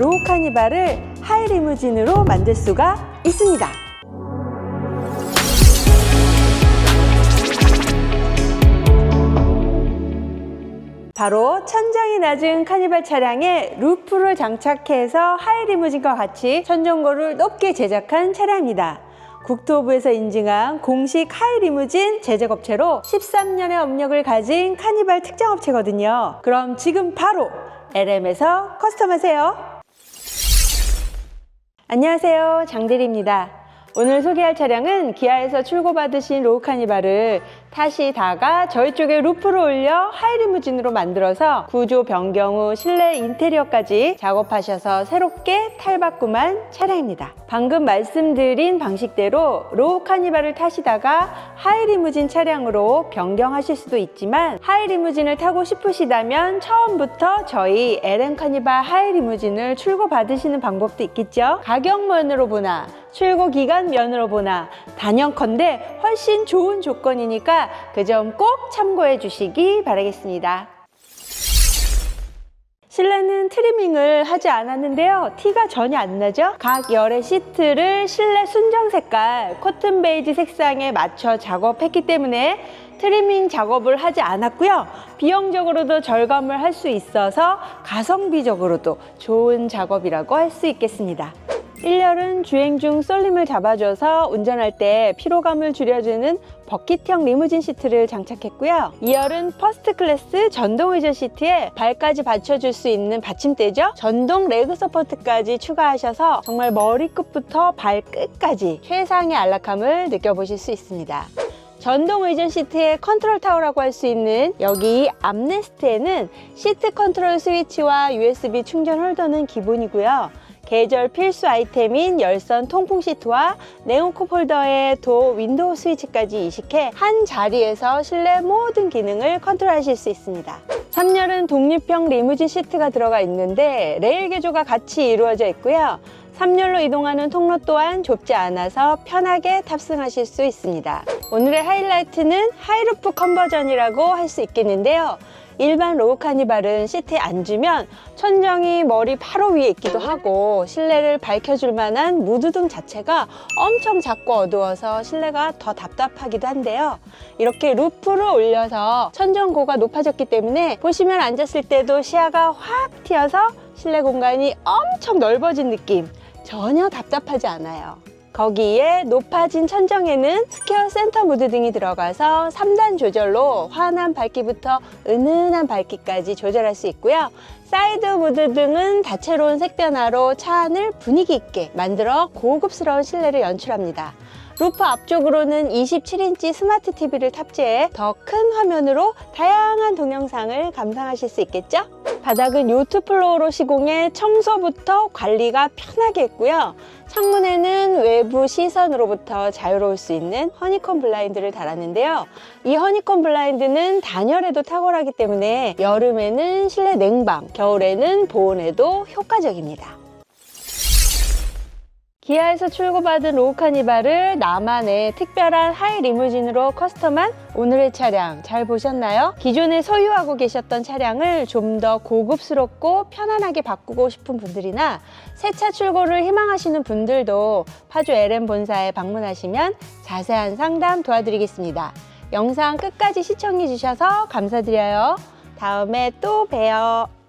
로우 카니발을 하이 리무진으로 만들 수가 있습니다. 바로 천장이 낮은 카니발 차량에 루프를 장착해서 하이 리무진과 같이 천정고를 높게 제작한 차량입니다. 국토부에서 인증한 공식 하이 리무진 제작업체로 13년의 업력을 가진 카니발 특장업체거든요. 그럼 지금 바로 LM에서 커스텀하세요. 안녕하세요. 장대리입니다. 오늘 소개할 차량은 기아에서 출고받으신 로우 카니발을 타시다가 저희 쪽에 루프를 올려 하이리무진으로 만들어서 구조 변경 후 실내 인테리어까지 작업하셔서 새롭게 탈바꿈한 차량입니다. 방금 말씀드린 방식대로 로우 카니발을 타시다가 하이리무진 차량으로 변경하실 수도 있지만 하이리무진을 타고 싶으시다면 처음부터 저희 LM 카니발 하이리무진을 출고 받으시는 방법도 있겠죠. 가격 면으로 보나 출고 기간 면으로 보나 단연컨대 훨씬 좋은 조건이니까 그 점 꼭 참고해 주시기 바라겠습니다. 실내는 트리밍을 하지 않았는데요. 티가 전혀 안 나죠? 각 열의 시트를 실내 순정 색깔 코튼 베이지 색상에 맞춰 작업했기 때문에 트리밍 작업을 하지 않았고요. 비용적으로도 절감을 할 수 있어서 가성비적으로도 좋은 작업이라고 할 수 있겠습니다. 1열은 주행 중 쏠림을 잡아줘서 운전할 때 피로감을 줄여주는 버킷형 리무진 시트를 장착했고요. 2열은 퍼스트 클래스 전동 의자 시트에 발까지 받쳐줄 수 있는 받침대죠. 전동 레그 서포트까지 추가하셔서 정말 머리끝부터 발끝까지 최상의 안락함을 느껴보실 수 있습니다. 전동 의전 시트의 컨트롤 타워라고 할 수 있는 여기 암레스트에는 시트 컨트롤 스위치와 USB 충전 홀더는 기본이고요. 계절 필수 아이템인 열선 통풍 시트와 네온컵 홀더에 도 윈도우 스위치까지 이식해 한 자리에서 실내 모든 기능을 컨트롤하실 수 있습니다. 3열은 독립형 리무진 시트가 들어가 있는데 레일 개조가 같이 이루어져 있고요. 3열로 이동하는 통로 또한 좁지 않아서 편하게 탑승하실 수 있습니다. 오늘의 하이라이트는 하이루프 컨버전이라고 할 수 있겠는데요. 일반 로우 카니발은 시트에 앉으면 천정이 머리 바로 위에 있기도 하고 실내를 밝혀줄 만한 무드등 자체가 엄청 작고 어두워서 실내가 더 답답하기도 한데요. 이렇게 루프를 올려서 천정고가 높아졌기 때문에 보시면 앉았을 때도 시야가 확 튀어서 실내 공간이 엄청 넓어진 느낌 전혀 답답하지 않아요. 거기에 높아진 천정에는 스퀘어 센터 무드 등이 들어가서 3단 조절로 환한 밝기부터 은은한 밝기까지 조절할 수 있고요. 사이드 무드 등은 다채로운 색 변화로 차 안을 분위기 있게 만들어 고급스러운 실내를 연출합니다. 루프 앞쪽으로는 27인치 스마트 TV를 탑재해 더 큰 화면으로 다양한 동영상을 감상하실 수 있겠죠? 바닥은 요트 플로어로 시공해 청소부터 관리가 편하게 했고요. 창문에는 외부 시선으로부터 자유로울 수 있는 허니콤 블라인드를 달았는데요. 이 허니콤 블라인드는 단열에도 탁월하기 때문에 여름에는 실내 냉방, 겨울에는 보온에도 효과적입니다. 기아에서 출고받은 로우 카니발을 나만의 특별한 하이 리무진으로 커스텀한 오늘의 차량 잘 보셨나요? 기존에 소유하고 계셨던 차량을 좀 더 고급스럽고 편안하게 바꾸고 싶은 분들이나 새 차 출고를 희망하시는 분들도 파주 LM 본사에 방문하시면 자세한 상담 도와드리겠습니다. 영상 끝까지 시청해 주셔서 감사드려요. 다음에 또 봬요.